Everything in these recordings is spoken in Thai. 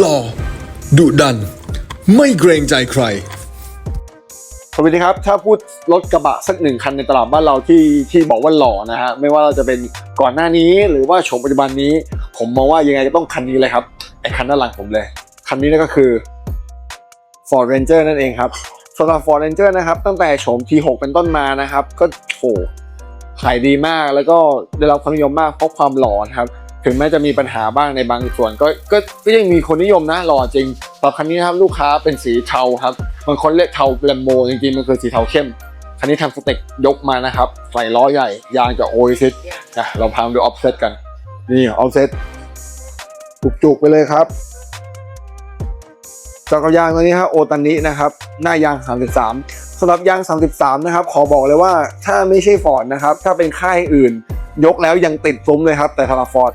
หล่อดุดัน ไม่เกรงใจใคร สวัสดีครับ ถ้าพูดรถกระบะสักหนึ่งคันในตลาดบ้านเราที่ที่บอกว่าหล่อนะฮะ ไม่ว่าเราจะเป็นก่อนหน้านี้หรือว่าโฉมปัจจุบันนี้ ผมมองว่ายังไงก็ต้องคันนี้เลยครับ ไอคันด้านหลังผมเลย คันนี้นั่นก็คือ Ford Ranger นั่นเองครับสำหรับ Ford Ranger นะครับ ตั้งแต่โฉม T6 เป็นต้นมานะครับ ก็โหขายดีมากแล้วก็ได้รับความนิยมมากเพราะความหล่อครับ ถึงแม้จะมีปัญหาบ้างในบางส่วนก็ก็ก็ยังมีคนนิยมนะหล่อจริงสำหรับคันนี้ครับลูกค้าเป็นสีเทาครับบางคนเรียกเทาแลมโบจริงๆมันคือสีเทาเข้มคันนี้ทำสเต็กยกมานะครับใส่ล้อใหญ่ ยางจากโอซิสนะเราพามาดูออฟเซตกันนี่ออฟเซตจุกๆไปเลยครับจักรยางตัวนี้ครับโอตันนี้นะครับหน้ายาง 33สำหรับยาง 33 นะครับ ขอบอกเลยว่าถ้าไม่ใช่ฟอร์ดนะครับ ถ้าเป็นค่ายอื่น ยกแล้วยังติดซุ้มเลยครับ แต่สำหรับฟอร์ด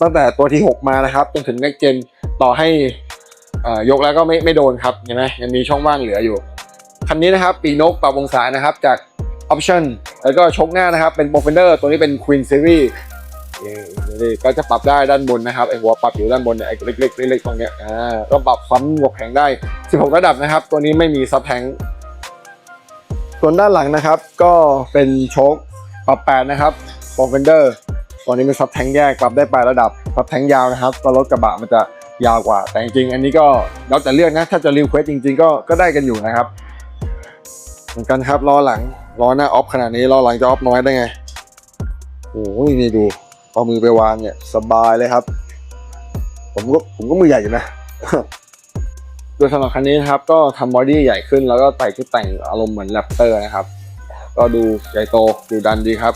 ตั้งแต่ตัวที่ 6 มานะครับจนถึง next gen ต่อให้ยกแล้วก็ไม่ไม่โดนครับเห็นไหมยังมีช่องว่างเหลืออยู่คันนี้นะครับปีนกปรับองศานะครับจาก Option แล้วก็ชกหน้านะครับเป็น Profender ตัวนี้เป็น Queen Series ก็จะปรับได้ด้านบนนะครับไอหัวปรับอยู่ด้านบนเนี่ยไอเล็กๆเล็กๆตรงเนี้ยอ่าก็ปรับความหวกแข็งได้ 16 ระดับนะครับ ตัวนี้ไม่มีซับแทงส่วนด้านหลังนะครับ ก็เป็นโชคปรับ8นะครับ Profender ตัวนี้เป็นซับแทงแยกปรับได้8ระดับซับแทงยาวนะครับตัวรถกระบะมันจะยาวกว่า แต่จริงๆอันนี้ก็แล้วแต่เลือกนะ ถ้าจะรีเควสจริง ๆ ก็ก็ได้กันอยู่นะครับ เหมือนกันครับล้อหลังล้อหน้าออฟขนาดนี้ล้อหลังจะออฟน้อยได้ไงโอ้ยนี่ดูเอามือไปวางเนี่ยสบายเลยครับ ผมก็ผมก็มือใหญ่อยู่นะโดยสำหรับคันนี้นะครับ ก็ทำบอดี้ใหญ่ขึ้นแล้วก็ใส่ชุดแต่งอารมณ์เหมือนแรปเตอร์นะครับ ก็ดูใหญ่โตดูดันดีครับ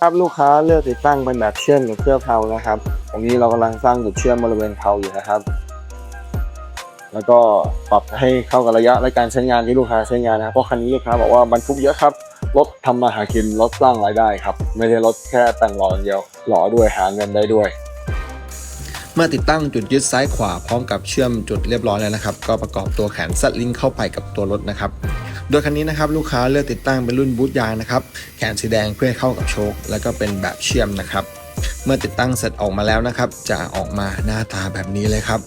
ครับลูกค้าเลือกติดตั้งเป็นแบบเชื่อมหรือเคลือเพานะครับ ตรงนี้เรากำลังสร้างจุดเชื่อมบริเวณเพาอยู่นะครับ แล้วก็ปรับให้เข้ากับระยะและการใช้งานที่ลูกค้าใช้งานนะครับเพราะคันนี้ลูกค้าบอกว่าบรรทุกเยอะครับรถทำมาหากินรถสร้างรายได้ครับ ไม่ใช่รถแค่แต่งหล่ออย่างเดียวหล่อด้วยหาเงินได้ด้วย เมื่อติดตั้งจุดยึดซ้ายขวาพร้อมกับเชื่อมจุดเรียบร้อยแล้วนะครับ ก็ประกอบตัวแขนสัตลิงเข้าไปกับตัวรถนะครับ โดยคันนี้นะครับลูกค้าเลือกติดตั้งเป็นรุ่นบูทยางนะครับแขนสีแดงเพื่อให้เข้ากับโชคแล้วก็เป็นแบบเชื่อมนะครับเมื่อติดตั้งเสร็จออกมาแล้วนะครับ จะออกมาหน้าตาแบบนี้เลยครับ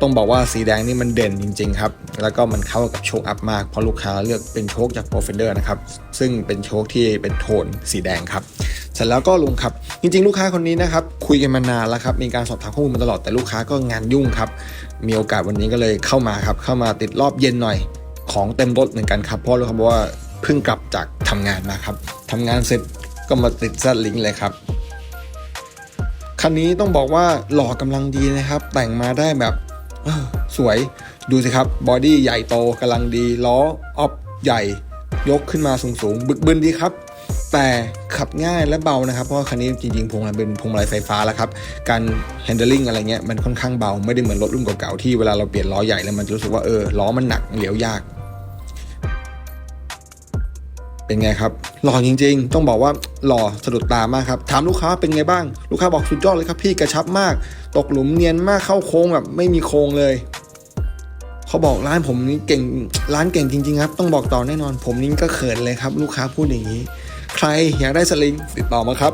ต้องบอกว่าสีแดงนี่มันเด่นจริง ๆ ครับ แล้วก็มันเข้ากับโชคอัพมากเพราะลูกค้าเลือกเป็นโชคจาก p r o f e n d e r นะครับ ซึ่งเป็นโชคที่เป็นโทนสีแดงครับเสร็จแล้วก็ลุงครับ จริง ๆ ลูกค้าคนนี้นะครับ คุยกันมานานแล้วครับ มีการสอบถามข้อมูลมาตลอดแต่ลูกค้าก็งานยุ่งครับ มีโอกาสวันนี้ก็เลยเข้ามาครับ เข้ามาติดรอบเย็นหน่อย ของเต็มรถเหมือนกันครับเพราะลูกค้าบอกว่าเพิ่งกลับจากทำงานมาครับทำงานเสร็จก็มาติดซัดลิงเลยครับคันนี้ต้องบอกว่าหล่อกำลังดีนะครับ แต่งมาได้แบบสวยดูสิครับบอดี้ใหญ่โตกำลังดีล้อออฟใหญ่ยกขึ้นมาสูงๆบึกบึนดีครับ แต่ขับง่ายและเบานะครับ เพราะว่าคันนี้จริงๆพวงมาลัยเป็นพวงมาลัยไฟฟ้าแล้วครับ การ handling อะไรเงี้ยมันค่อนข้างเบา ไม่ได้เหมือนรถรุ่นเก่าๆที่เวลาเราเปลี่ยนล้อใหญ่แล้วมันจะรู้สึกว่าเออล้อมันหนักเหลียวยาก เป็นไงครับ หล่อจริง ๆ ต้องบอกว่าหล่อสะดุดตามากครับ ถามลูกค้าเป็นไงบ้าง ลูกค้าบอกสุดยอดเลยครับพี่กระชับมาก ตกหลุมเนียนมากเข้าโค้งแบบไม่มีโค้งเลย เขาบอกร้านผมนี่เก่งร้านเก่งจริง ๆ ครับ ต้องบอกต่อแน่นอน ผมนี่ก็เขินเลยครับ ลูกค้าพูดอย่างนี้ ใครอยากได้สลิงติดต่อมาครับ